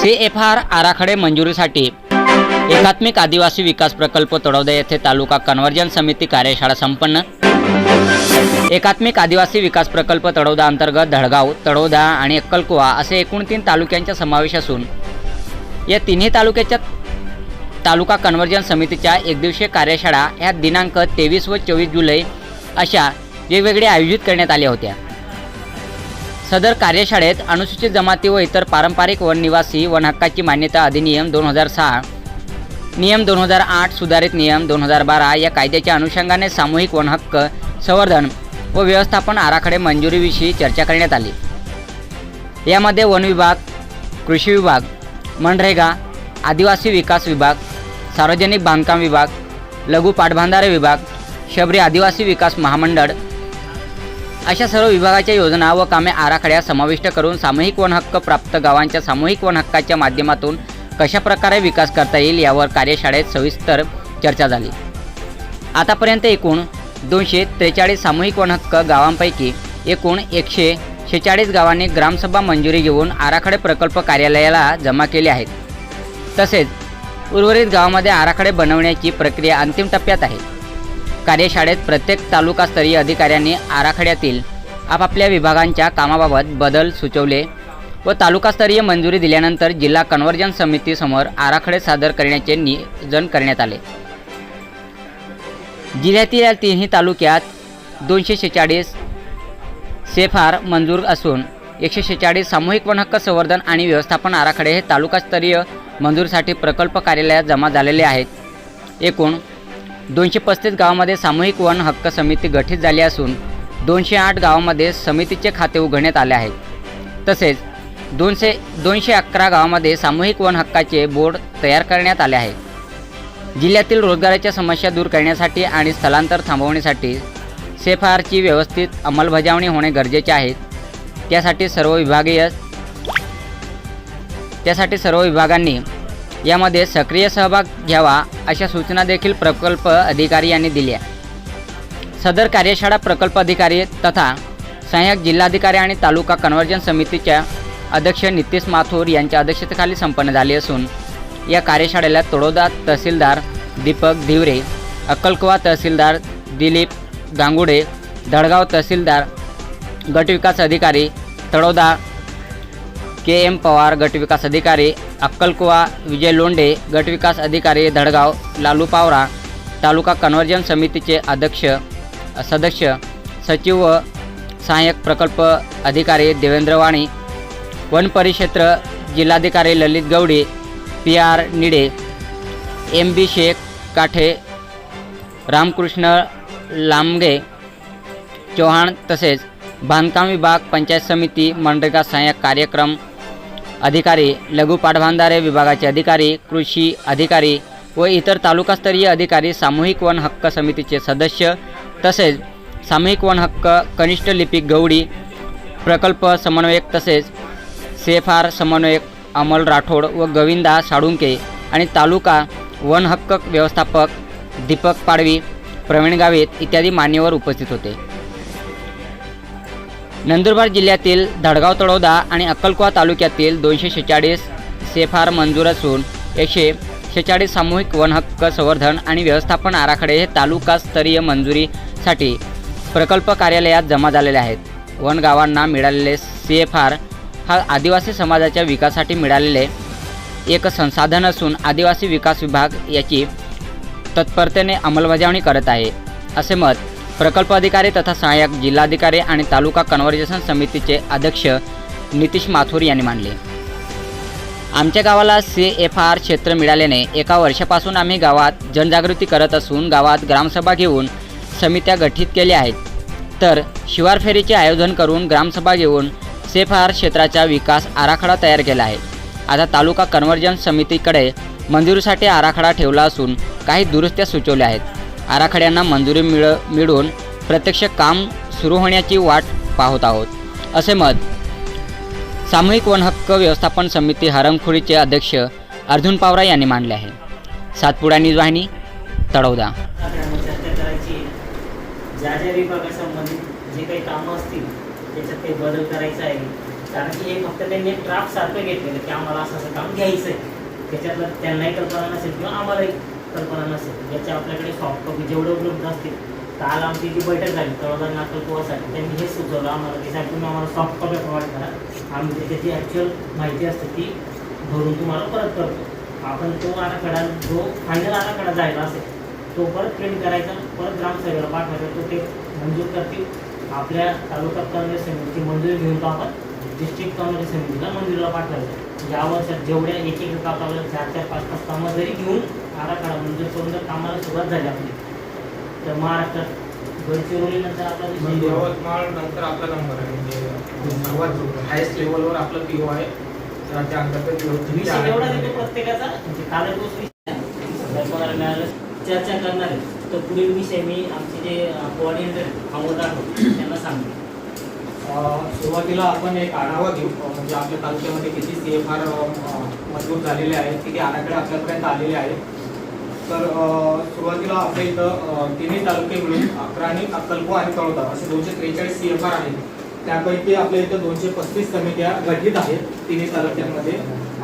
C F R आराखडे मंजुरीसाठी एकात्मिक आदिवासी विकास प्रकल्प तळोदा येथे तालुका कन्व्हर्जन समिती कार्यशाळा संपन्न. एकात्मिक आदिवासी विकास प्रकल्प तळोदा अंतर्गत धडगाव तळोदा आणि अक्कलकुवा असे एकूण तीन तालुक्यांचा समावेश असून या तिन्ही तालुक्याच्या तालुका कन्व्हर्जन समितीच्या एकदिवसीय कार्यशाळा ह्या दिनांक तेवीस व चोवीस जुलै अशा वेगवेगळ्या आयोजित करण्यात आल्या होत्या. सदर कार्यशाळेत अनुसूचित जमाती व इतर पारंपरिक वननिवासी वन हक्काची मान्यता अधिनियम दोन हजार सहा नियम दोन हजार आठ सुधारित नियम दोन हजार बारा या कायद्याच्या अनुषंगाने सामूहिक वन हक्क संवर्धन व व्यवस्थापन आराखडे मंजुरीविषयी चर्चा करण्यात आली. यामध्ये वन विभाग कृषी विभाग मनरेगा आदिवासी विकास विभाग सार्वजनिक बांधकाम विभाग लघु पाटबंधारे विभाग शबरी आदिवासी विकास महामंडळ अशा सर्व विभागाच्या योजना व कामे आराखड्यात समाविष्ट करून सामूहिक वन हक्क प्राप्त गावांच्या सामूहिक वन हक्काच्या माध्यमातून कशा प्रकारे विकास करता येईल यावर कार्यशाळेत सविस्तर चर्चा झाली. आतापर्यंत एकूण दोनशे त्रेचाळीस सामूहिक वन हक्क गावांपैकी एकूण एकशे शेचाळीस गावांनी ग्रामसभा मंजुरी घेऊन आराखडे प्रकल्प कार्यालयाला जमा केले आहेत. तसेच उर्वरित गावामध्ये आराखडे बनवण्याची प्रक्रिया अंतिम टप्प्यात आहे. कार्यशाळेत प्रत्येक तालुकास्तरीय अधिकाऱ्यांनी आराखड्यातील आपापल्या विभागांच्या कामाबाबत बदल सुचवले व तालुकास्तरीय मंजुरी दिल्यानंतर जिल्हा कन्व्हर्जन समितीसमोर आराखडे सादर करण्याचे नियोजन करण्यात आले. जिल्ह्यातील या तिन्ही तालुक्यात दोनशे शेहेचाळीस सेफार मंजूर असून एकशे शेहेचाळीस सामूहिक वनहक्क संवर्धन आणि व्यवस्थापन आराखडे हे तालुकास्तरीय मंजुरीसाठी प्रकल्प कार्यालयात जमा झालेले आहेत. एकूण दोनशे पस्तीस गावामध्ये सामूहिक वन हक्क समिती गठीत झाली असून दोनशे आठ गावामध्ये समितीचे खाते उघडण्यात आले आहे तसेच दोनशे दोनशे अकरा गावामध्ये सामूहिक वन हक्काचे बोर्ड तयार करण्यात आले आहे जिल्ह्यातील रोजगाराच्या समस्या दूर करण्यासाठी आणि स्थलांतर थांबवण्यासाठी सेफआरची व्यवस्थित अंमलबजावणी होणे गरजेचे आहे. त्यासाठी सर्व विभागीय त्यासाठी सर्व विभागांनी यामध्ये सक्रिय सहभाग घ्यावा अशा सूचना देखील प्रकल्प अधिकारी यांनी दिल्या सदर कार्यशाळा प्रकल्प अधिकारी तथा सहाय्यक जिल्हाधिकारी आणि तालुका कन्व्हर्जन समितीच्या अध्यक्ष नितीश माथूर यांच्या अध्यक्षतेखाली संपन्न झाली असून या कार्यशाळेला तळोदा तहसीलदार दीपक धिवरे अक्कलकुवा तहसीलदार दिलीप गांगुडे धडगाव तहसीलदार गटविकास अधिकारी तळोदा के एम पवार गटविकास अधिकारी अक्कलकुवा विजय लोंढे गटविकास अधिकारी धडगाव लालू पावरा तालुका कन्व्हर्जन समितीचे अध्यक्ष सदस्य सचिव व सहाय्यक प्रकल्प अधिकारी देवेंद्र वाणी वन परिक्षेत्र जिल्हाधिकारी Lalit Gawade P R Nide M B Shaikh Kathe Ramkrishna Lambge Chavan तसेच बांधकाम विभाग पंचायत समिती मनरेगा सहाय्यक कार्यक्रम अधिकारी लघु पाटबंधारे विभागाचे अधिकारी कृषी अधिकारी व इतर तालुकास्तरीय अधिकारी सामूहिक वन हक्क समितीचे सदस्य तसेच सामूहिक वन हक्क कनिष्ठ लिपिक गवडी प्रकल्प समन्वयक तसेच सेफार समन्वयक अमल राठोड व गोविंदा साळुंके आणि तालुका वन हक्क व्यवस्थापक दीपक पाडवी प्रवीण गावित इत्यादी मान्यवर उपस्थित होते. नंदुरबार जिल्ह्यातील धडगाव तळोदा आणि अक्कलकुवा तालुक्यातील दोनशे शेचाळीस सेफार मंजूर असून एकशे शेहेचाळीस सामूहिक वनहक्क संवर्धन आणि व्यवस्थापन आराखडे हे तालुकास्तरीय मंजुरीसाठी प्रकल्प कार्यालयात जमा झालेले आहेत. वनगावांना मिळालेले सी एफ आर हा आदिवासी समाजाच्या विकासासाठी मिळालेले एक संसाधन असून आदिवासी विकास विभाग याची तत्परतेने अंमलबजावणी करत आहे. असे मत प्रकल्प अधिकारी तथा सहाय्यक जिल्हाधिकारी आणि तालुका कन्व्हर्जेशन समितीचे अध्यक्ष नितीश माथुर यांनी मांडले आमच्या गावाला सी एफ आर क्षेत्र मिळाल्याने एका वर्षापासून आम्ही गावात जनजागृती करत असून गावात ग्रामसभा घेऊन समित्या गठीत केल्या आहेत. तर शिवार फेरीचे आयोजन करून ग्रामसभा घेऊन सेफ आर क्षेत्राचा विकास आराखडा तयार केला आहे. आता तालुका कन्व्हर्जन समितीकडे मंदिरूसाठी आराखडा ठेवला असून काही दुरुस्त्या सुचवल्या आहेत. आराखड्यांना मंजुरी मिळ मिळून प्रत्यक्ष काम सुरू होण्याची वाट पाहत आहोत. असे मत सामूहिक वन हक्क व्यवस्थापन समिती हरमखुरीचे अध्यक्ष अर्जुन पावरा यांनी मांडले आहे. सातपुडा न्यूज वाहिनी तळोदा. ज्या ज्या विभागासंबंधित जे काही कामं असतील त्याच्यात ते बदल करायचा आहे कारण की हे फक्त त्यांनी एक ड्राफ्ट सारखं घेतलेलं की आम्हाला असं असं काम घ्यायचं आहे त्याच्यातलं त्यांनाही कल्पना नसेल किंवा आम्हालाही. कल्पना नसेल. याच्या आपल्याकडे सॉफ्ट कॉपी जेवढे उपलब्ध असतील काल आमची जी बैठक झाली तळोदा नाटक पोहासाठी त्यांनी हे सुचवलं आम्हाला की साहेब तुम्ही आम्हाला सॉफ्ट कॉपी प्रोव्हाइड करा. आम्ही त्याची ॲक्च्युअल माहिती असते ती भरून तुम्हाला परत करतो. आपण तो आराखडा जो फायनल आराखडा जायला असेल तो परत प्रिंट करायचा परत ग्रामसभेला पाठवायचा तो ते मंजूर करतील. आपल्या तालुका काँग्रेस समितीची मंजुरी घेऊन तो आपण डिस्ट्रिक्ट काँग्रेस समितीला मंजुरीला पाठवायचं या वर्षात जेवढ्या एक एक कामाला चार चार पाच पाच कामं जरी घेऊन आराखडा मंजूर करून जर कामाला सुरुवात झाली आपली. तर महाराष्ट्रात गडचिरोलीनंतर आपला म्हणजे. यवतमाळ नंतर आपला नंबर आहे. म्हणजे सर्वात हायस्ट लेवलवर आपलं पीओ आहे. राज्य अंतर्गत विषय एवढा येतो प्रत्येकाचा. म्हणजे काल तोच विषय मिळालं चर्चा करणार आहे. तर पुढील विषय मी आमचे जे कोऑर्डिनेटर अमोल राठोड त्यांना सांगतो. सुरुवातीला आपण एक आढावा घेऊ. म्हणजे आपल्या तालुक्यामध्ये किती सी एफ आर मजबूत झालेले आहेत किती आराखडे आपल्यापर्यंत आलेले आहेत. तर सुरुवातीला आपल्या इथं तिन्ही तालुके मिळून अकराणी अक्कलकोवा आणि तळोदा असे दोनशे त्रेचाळीस सी एफ आर आहेत. त्यापैकी आपल्या इथं दोनशे पस्तीस समित्या गठीत आहेत तिन्ही तालुक्यांमध्ये.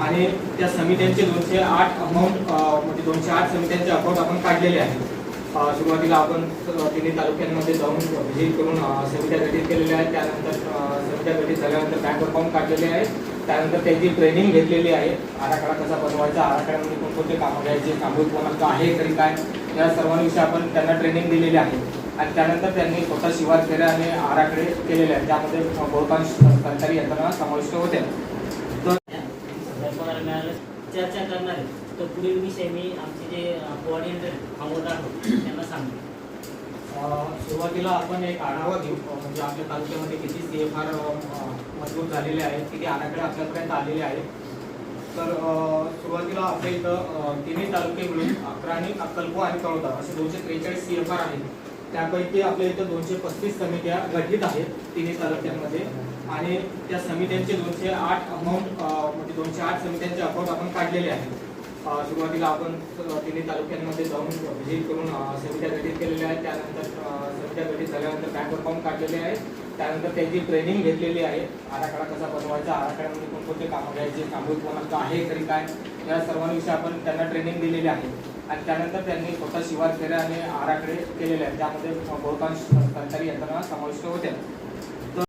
आणि त्या समित्यांचे दोनशे आठ अमाऊंट म्हणजे दोनशे आठ समित्यांचे अकाउंट आपण काढलेले आहेत. सुरुवातीला आपण तिन्ही तालुक्यांमध्ये जाऊन व्हिजिट करून समित्या गठीत केलेल्या आहेत. त्यानंतर समित्या गठीत झाल्यानंतर बँक अकाउंट काढलेले आहेत. त्यानंतर त्यांची ट्रेनिंग घेतलेली आहे. आराखडा कसा बनवायचा आराखड्यामध्ये कोणकोणते कामं घ्यायचे सामूहिक कोणाचं आहे तरी काय या सर्वांविषयी आपण त्यांना ट्रेनिंग दिलेली आहे. आणि त्यानंतर त्यांनी स्वतः शिवार फेऱ्या आणि आराखडे केलेले आहेत. त्यामध्ये बहुतांश सरकारी यंत्रणा समाविष्ट होत्या. चर्चा करणार आहे तर पुढील विषय मी आमचे जे कोऑर्डिनेटर अमोल होते त्यांना सांगतो सुरुवातीला आपण एक आढावा घेऊ म्हणजे आपल्या तालुक्यामध्ये किती सी एफ आर मजबूत झालेले आहेत किती आराखडे आपल्यापर्यंत आलेले आहेत. तर सुरुवातीला आपल्या इथं तिन्ही तालुके मिळून अकराणी अक्कलकोवा आणि तळोदा असे दोनशे त्रेचाळीस सी एफ आर आहेत. त्यापैकी आपल्या इथं दोनशे पस्तीस समित्या गठीत आहेत तिन्ही तालुक्यांमध्ये. आणि त्या समित्यांचे दोनशे आठ अमाऊंट म्हणजे दोनशे आठ समित्यांचे अकाउंट आपण काढलेले आहेत. सुरुवातीला आपण तिन्ही तालुक्यांमध्ये जाऊन व्हिजिट करून समित्या गठीत केलेल्या आहेत. त्यानंतर समित्या गठीत झाल्यानंतर बँक अकाउंट काढलेले आहेत. त्यानंतर त्यांची ट्रेनिंग घेतलेली आहे. आराखडा कसा बनवायचा आराखड्यामध्ये कोणकोणते कामं घ्यायचे सामूहिक कोणाचं आहे तरी काय या सर्वांविषयी आपण त्यांना ट्रेनिंग दिलेली आहे. आणि त्यानंतर त्यांनी स्वतः शिवार फेऱ्या आणि आराखडे केलेले आहेत. त्यामध्ये बहुतांश सरकारी यंत्रणा समाविष्ट होत्या.